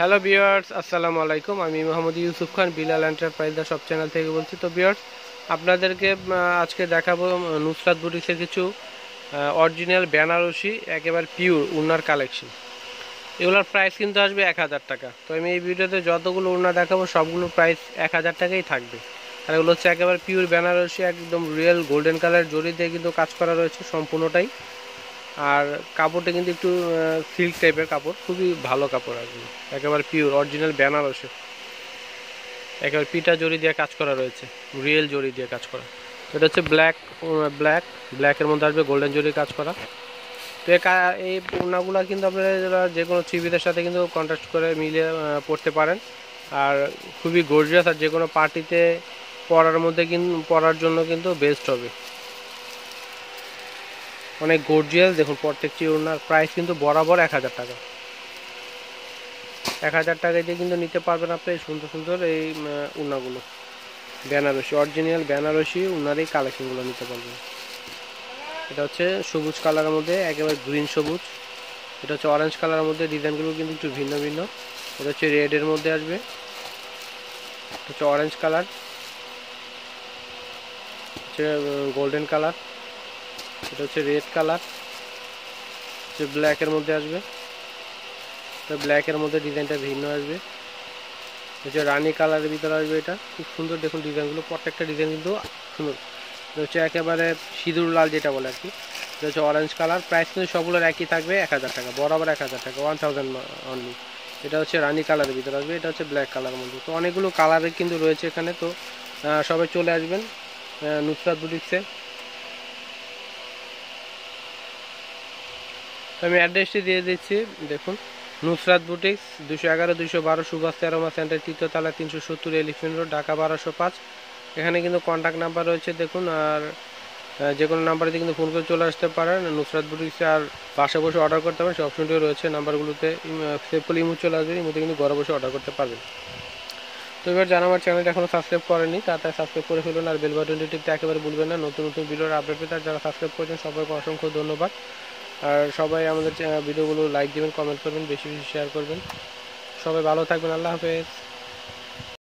Hello বিয়ার্স আসসালামু আলাইকুম আমি মোহাম্মদ ইউসুফ খান বিলাল এন্টারপ্রাইজ দা সব চ্যানেল থেকে বলছি। তো বিয়ার্স আপনাদেরকে আজকে দেখাবো নুসরাত বুটিক্সের কিছু অরিজিনাল বেনারসি, একেবারে পিওর উনার কালেকশন এগুলোর প্রাইস কিন্তু আসবে এক হাজার টাকা। তো, আমি এই ভিডিওতে যতগুলো উন্না দেখাবো, সবগুলো প্রাইস এক হাজার টাকাই থাকবে। আর এগুলো হচ্ছে একেবারে পিওর বেনারসি, একদম রিয়েল গোল্ডেন কালার জড়ি দিয়ে কিন্তু কাজ করা রয়েছে সম্পূর্ণটাই। আর কাপড়টা কিন্তু একটু সিল্ক টাইপের কাপড়, খুবই ভালো কাপড় আর কি। একেবারে পিওর অরিজিনাল বেনারসি একেবারে পিটা জড়ি দিয়ে কাজ করা রয়েছে রিয়েল জড়ি দিয়ে কাজ করা। এটা হচ্ছে ব্ল্যাক ব্ল্যাক ব্ল্যাকের মধ্যে আসবে গোল্ডেন জড়ি কাজ করা। তো এই ওড়নাগুলো কিন্তু আপনারা যে কোনো চিবিদের সাথে কিন্তু কন্ট্রাস্ট করে মিলে পরতে পারেন। আর খুবই গর্জিয়াস আর যে কোনো পার্টিতে পরার মধ্যে কিন্তু পরার জন্য কিন্তু বেস্ট হবে। অনেক গর্জিয়াস দেখুন প্রত্যেকটি ওড়নার প্রাইস কিন্তু বরাবর এক হাজার টাকা। এক হাজার টাকা দিয়ে কিন্তু নিতে পারবেন আপনি এই সুন্দর সুন্দর এই উম, ওড়নাগুলো বেনারসি অরিজিনাল বেনারসি উনার এই কালেকশনগুলো নিতে পারবেন। এটা হচ্ছে সবুজ কালারের মধ্যে একেবারে গ্রিন সবুজ। এটা হচ্ছে অরেঞ্জ কালারের মধ্যে ডিজাইনগুলো কিন্তু একটু ভিন্ন ভিন্ন। এটা হচ্ছে রেডের মধ্যে আসবে। এটা হচ্ছে অরেঞ্জ কালার হচ্ছে গোল্ডেন কালার এটা হচ্ছে রেড কালার হচ্ছে ব্ল্যাকের মধ্যে আসবে। তো ব্ল্যাকের মধ্যে ডিজাইনটা ভিন্ন আসবে। হচ্ছে রানী কালারের ভিতরে আসবে এটা। খুব সুন্দর দেখুন ডিজাইনগুলো, প্রত্যেকটা ডিজাইন কিন্তু সুন্দর। এটা হচ্ছে একেবারে সিঁদুর লাল যেটা বলে আর কি। এটা হচ্ছে অরেঞ্জ কালার প্রাইস কিন্তু সবগুলোর একই থাকবে, এক হাজার টাকা, বরাবর এক হাজার টাকা ওয়ান থাউজেন্ড অনলি এটা হচ্ছে রানী কালারের ভিতরে আসবে, এটা হচ্ছে ব্ল্যাক কালারের মধ্যে। তো অনেকগুলো কালারের কিন্তু রয়েছে এখানে, তো সবাই চলে আসবেন নুসরাত বুটিক্সে তো আমি অ্যাড্রেসটি দিয়ে দিচ্ছি, দেখুন। নুসরাত বুটিক্স দুশো এগারো, দুশো বারো, সুভাষ তেরোমা সেন্টার তৃতীয়তলা তিনশো সত্তর এলিফেন্ট রোড ঢাকা বারোশো পাঁচ। এখানে কিন্তু কন্ট্যাক্ট নাম্বার রয়েছে, দেখুন, আর যে কোনো নাম্বারে কিন্তু ফোন করে চলে আসতে পারেন। নুসরাত বুটিক্সে আর বাসা বসে অর্ডার করতে পারেন সেই অপশনটিও রয়েছে। নাম্বারগুলোতে সেভ করলে ইমো চলে আসবে, ইমোতে কিন্তু ঘরে বসে অর্ডার করতে পারবেন। তো এবার যারা আমার চ্যানেলটা এখনও সাবস্ক্রাইব করেনি তাড়াতাড়ি সাবস্ক্রাইব করে ফেলুন, আর বেল বাটনটি টিপতে একেবারে ভুলবেন না। নতুন নতুন ভিডিওর আপডেট পেতে যারা সাবস্ক্রাইব করেছেন, সবাইকে অসংখ্য ধন্যবাদ। আর সবাই আমাদের ভিডিওগুলো লাইক দেবেন কমেন্ট করবেন, বেশি বেশি শেয়ার করবেন। সবাই ভালো থাকবেন, আল্লাহ হাফেজ।